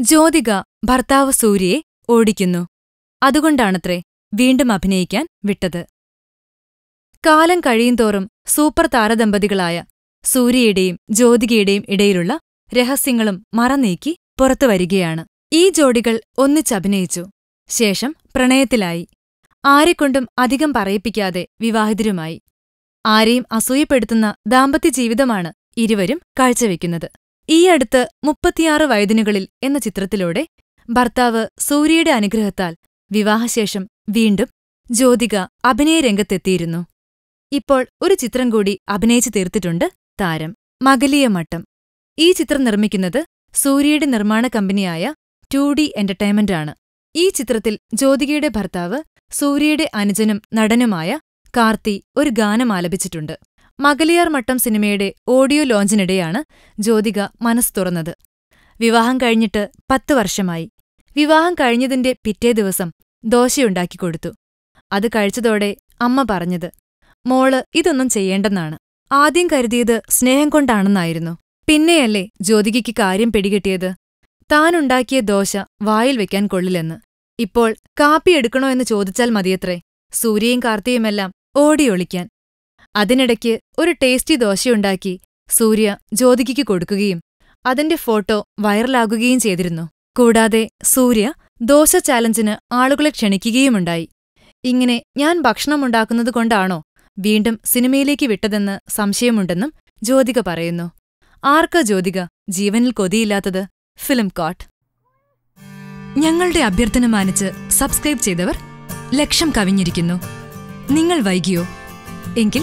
ജ്യോതിക ഭർത്താവ് സൂര്യയെ ഓടിക്കുന്നു. അതുകൊണ്ടാണത്രേ വീണ്ടും അഭിനയിക്കാൻ വിട്ടത്. കാലം കഴിയുന്തോറും സൂപ്പർ താരദമ്പതികളായ സൂര്യയുടെയും ജ്യോതികയുടെയും ഇടയിലുള്ള രഹസ്യങ്ങളും മറനീക്കി പുറത്തുവരികയാണ് ഈ ജോഡികൾ ഒന്നിച്ചഭിനയിച്ചു ശേഷം പ്രണയത്തിലായി. ആരെക്കൊണ്ടും അധികം പറയിപ്പിക്കാതെ വിവാഹിതരുമായി. ആരെയും അസൂയപ്പെടുത്തുന്ന ദാമ്പത്യ ജീവിതമാണ് ഇരുവരും കാഴ്ചവെക്കുന്നത്. ഈ അടുത്ത് മുപ്പത്തിയാറ് വയതിനുകളിൽ എന്ന ചിത്രത്തിലൂടെ ഭർത്താവ് സൂര്യയുടെ അനുഗ്രഹത്താൽ വിവാഹശേഷം വീണ്ടും ജ്യോതിക അഭിനയരംഗത്തെത്തിയിരുന്നു ഇപ്പോൾ ഒരു ചിത്രം കൂടി അഭിനയിച്ചു തീർത്തിട്ടുണ്ട് താരം. മകലിയ മട്ടം ഈ ചിത്രം നിർമ്മിക്കുന്നത് സൂര്യയുടെ നിർമ്മാണ കമ്പനിയായ ടു ഡി എന്റർടൈൻമെന്റാണ്. ഈ ചിത്രത്തിൽ ജ്യോതികയുടെ ഭർത്താവ് സൂര്യയുടെ അനുജനും നടനുമായ കാർത്തി ഒരു ഗാനം ആലപിച്ചിട്ടുണ്ട്. മകലിയാർ മട്ടം സിനിമയുടെ ഓഡിയോ ലോഞ്ചിനിടെയാണ് ജ്യോതിക മനസ്സ് തുറന്നത്. വിവാഹം കഴിഞ്ഞിട്ട് പത്ത് വർഷമായി. വിവാഹം കഴിഞ്ഞതിന്റെ പിറ്റേ ദിവസം ദോശയുണ്ടാക്കിക്കൊടുത്തു അത് കഴിച്ചതോടെ അമ്മ പറഞ്ഞത് മോൾ ഇതൊന്നും ചെയ്യേണ്ടെന്നാണ്. ആദ്യം കരുതിയത് സ്നേഹം കൊണ്ടാണെന്നായിരുന്നു. പിന്നെയല്ലേ ജ്യോതികയ്ക്ക് കാര്യം പിടികിട്ടിയത്? താനുണ്ടാക്കിയ ദോശ വായിൽ വെക്കാൻ കൊള്ളില്ലെന്ന്. ഇപ്പോൾ കാപ്പി എടുക്കണോ എന്ന് ചോദിച്ചാൽ മതിയത്രേ. സൂര്യയും കാർത്തിയുമെല്ലാം ഓടിയൊളിക്കാൻ. അതിനിടയ്ക്ക് ഒരു ടേസ്റ്റി ദോശയുണ്ടാക്കി സൂര്യ ജ്യോതികയ്ക്ക് കൊടുക്കുകയും അതിന്റെ ഫോട്ടോ വൈറലാകുകയും ചെയ്തിരുന്നു. കൂടാതെ സൂര്യ ദോശ ചാലഞ്ചിന് ആളുകളെ ക്ഷണിക്കുകയുമുണ്ടായി. ഇങ്ങനെ ഞാൻ ഭക്ഷണമുണ്ടാക്കുന്നത് കൊണ്ടാണോ വീണ്ടും സിനിമയിലേക്ക് വിട്ടതെന്ന് സംശയമുണ്ടെന്നും ജ്യോതിക പറയുന്നു. ആർക്ക ജ്യോതിക? ജീവനിൽ കൊതിയില്ലാത്തത്? Film coat. ഞങ്ങളുടെ അഭ്യർത്ഥന മാനിച്ച് സബ്സ്ക്രൈബ് ചെയ്തവർ ലക്ഷം കവിഞ്ഞിരിക്കുന്നു. നിങ്ങൾ വൈകിയോ? എങ്കിൽ